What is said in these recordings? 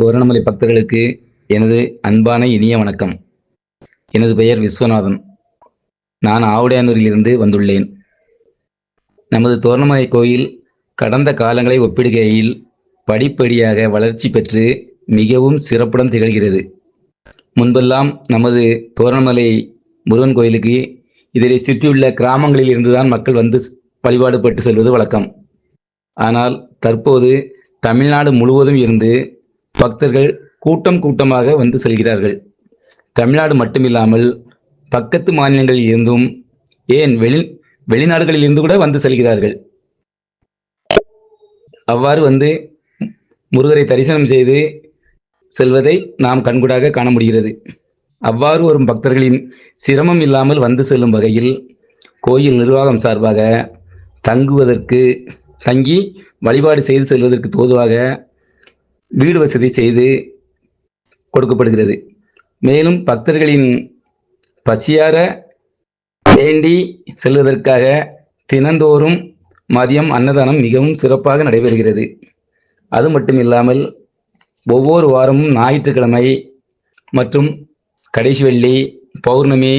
தோரணமலை பக்தர்களுக்கு எனது அன்பான இனிய வணக்கம். எனது பெயர் விஸ்வநாதன். நான் ஆவுடையானூரிலிருந்து வந்துள்ளேன். நமது தோரணமலை கோயில் கடந்த காலங்களை ஒப்பிடுகையில் படிப்படியாக வளர்ச்சி பெற்று மிகவும் சிறப்புடன் திகழ்கிறது. முன்பெல்லாம் நமது தோரணமலை முருகன் கோயிலுக்கு இதனை சுற்றியுள்ள கிராமங்களில் இருந்துதான் மக்கள் வந்து வழிபாடு பெற்று செல்வது வழக்கம். ஆனால் தற்போது தமிழ்நாடு முழுவதும் இருந்து பக்தர்கள் கூட்டம் கூட்டமாக வந்து செல்கிறார்கள். தமிழ்நாடு மட்டுமில்லாமல் பக்கத்து மாநிலங்களில் இருந்தும் ஏன் வெளி வெளிநாடுகளில் இருந்து கூட வந்து செல்கிறார்கள். அவ்வாறு வந்து முருகரை தரிசனம் செய்து செல்வதை நாம் கண்கூடாக காண முடிகிறது. அவ்வாறு வரும் பக்தர்களின் சிரமம் இல்லாமல் வந்து செல்லும் வகையில் கோயில் நிர்வாகம் சார்பாக தங்குவதற்கு தங்கி வழிபாடு செய்து செல்வதற்கு தோதுவாக வீடு வசதி செய்து கொடுக்கப்படுகிறது. மேலும் பக்தர்களின் பசியார வேண்டி செல்வதற்காக தினந்தோறும் மதியம் அன்னதானம் மிகவும் சிறப்பாக நடைபெறுகிறது. அது மட்டும் இல்லாமல் ஒவ்வொரு வாரமும் ஞாயிற்றுக்கிழமை மற்றும் கடைசி வெள்ளி பௌர்ணமி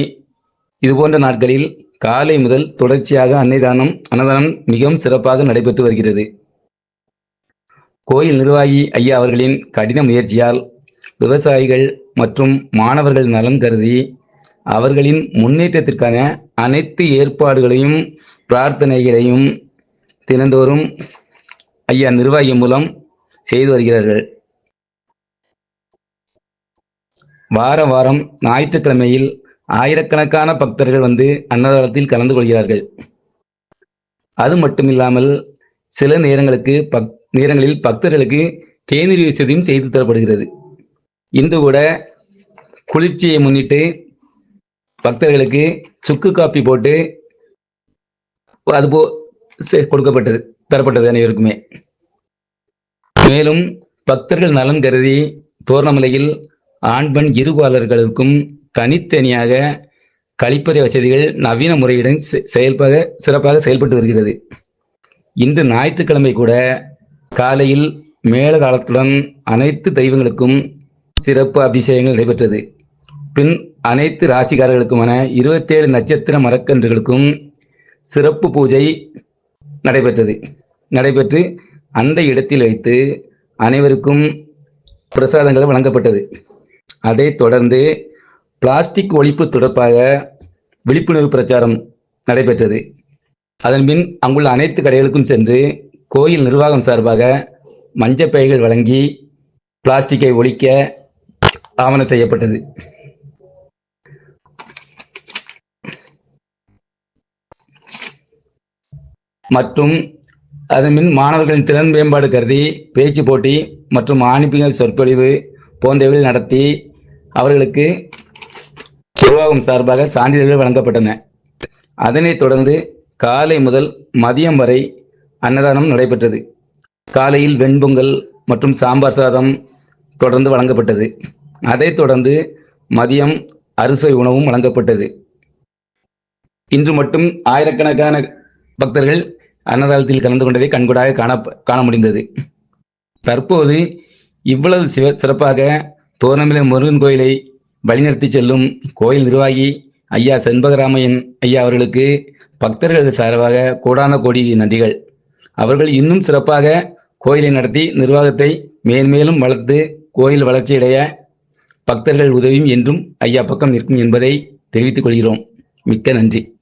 இது போன்ற நாட்களில் காலை முதல் தொடர்ச்சியாக அன்னதானம் அன்னதானம் மிகவும் சிறப்பாக நடைபெற்று வருகிறது. கோயில் நிர்வாகி ஐயா அவர்களின் கடின முயற்சியால் விவசாயிகள் மற்றும் மாணவர்கள் நலன் கருதி அவர்களின் முன்னேற்றத்திற்கான அனைத்து ஏற்பாடுகளையும் பிரார்த்தனைகளையும் தினந்தோறும் ஐயா நிர்வாகி மூலம் செய்து வருகிறார்கள். வார வாரம் ஞாயிற்றுக்கிழமையில் ஆயிரக்கணக்கான பக்தர்கள் வந்து அன்னதானத்தில் கலந்து கொள்கிறார்கள். அது மட்டுமில்லாமல் சில நேரங்களுக்கு பக் நேரங்களில் பக்தர்களுக்கு தேநீர் வசதியும் செய்து தரப்படுகிறது. இன்று கூட குளிர்ச்சியை முன்னிட்டு பக்தர்களுக்கு சுக்கு காப்பி போட்டு அதுபோ செ- கொடுக்கப்பட்டது தரப்பட்டது அனைவருக்குமே. மேலும் பக்தர்கள் நலன் கருதி தோரணமலையில் ஆண் பெண் இருபாலர்களுக்கும் தனித்தனியாக கழிப்பறை வசதிகள் நவீன முறையுடன் செ- செயல்பாக சிறப்பாக செயல்பட்டு வருகிறது. இன்று ஞாயிற்றுக்கிழமை கூட காலையில் மேளதாளத்துடன் அனைத்து தெய்வங்களுக்கும் சிறப்பு அபிஷேகங்கள் நடைபெற்றது. பின் அனைத்து ராசிக்காரர்களுக்குமான இருபத்தேழு நட்சத்திர மரக்கன்றுகளுக்கும் சிறப்பு பூஜை நடைபெற்றது. நடைபெற்று அந்த இடத்தில் வைத்து அனைவருக்கும் பிரசாதங்கள் வழங்கப்பட்டது. அதைத் தொடர்ந்து பிளாஸ்டிக் ஒழிப்பு தொடர்பாக விழிப்புணர்வு பிரச்சாரம் நடைபெற்றது. அதன்பின் அங்குள்ள அனைத்து கடைகளுக்கும் சென்று கோயில் நிர்வாகம் சார்பாக மஞ்சப்பைகள் வழங்கி பிளாஸ்டிக்கை ஒழிக்க ஆவணம் செய்யப்பட்டது. மற்றும் அதன்பின் மாணவர்களின் திறன் மேம்பாடு கருதி பேச்சு போட்டி மற்றும் ஆணிப்பிகள் சொற்பொழிவு போன்றவை நடத்தி அவர்களுக்கு நிர்வாகம் சார்பாக சான்றிதழ்கள் வழங்கப்பட்டன. அதனைத் தொடர்ந்து காலை முதல் மதியம் வரை அன்னதானம் நடைபெற்றது. காலையில் வெண்பொங்கல் மற்றும் சாம்பார் சாதம் தொடர்ந்து வழங்கப்பட்டது. அதைத் தொடர்ந்து மதியம் அறுசுவை உணவும் வழங்கப்பட்டது. இன்று மட்டும் ஆயிரக்கணக்கான பக்தர்கள் அன்னதானத்தில் கலந்து கொண்டதை கண்கூடாக காண காண முடிந்தது. தற்போது இவ்வளவு சிவ சிறப்பாக தோரணமிலை முருகன் கோயிலை வழிநடத்தி செல்லும் கோயில் நிர்வாகி ஐயா செண்பகராமையன் ஐயா அவர்களுக்கு பக்தர்கள் சார்பாக கோடான கோடி நன்றிகள். அவர்கள் இன்னும் சிறப்பாக கோயிலை நடத்தி நிர்வாகத்தை மேன்மேலும் வளர்த்து கோயில் வளர்ச்சியடைய பக்தர்கள் உதவியும் என்றும் ஐயா பக்கம் நிற்கும் என்பதை தெரிவித்துக் கொள்கிறோம். மிக்க நன்றி.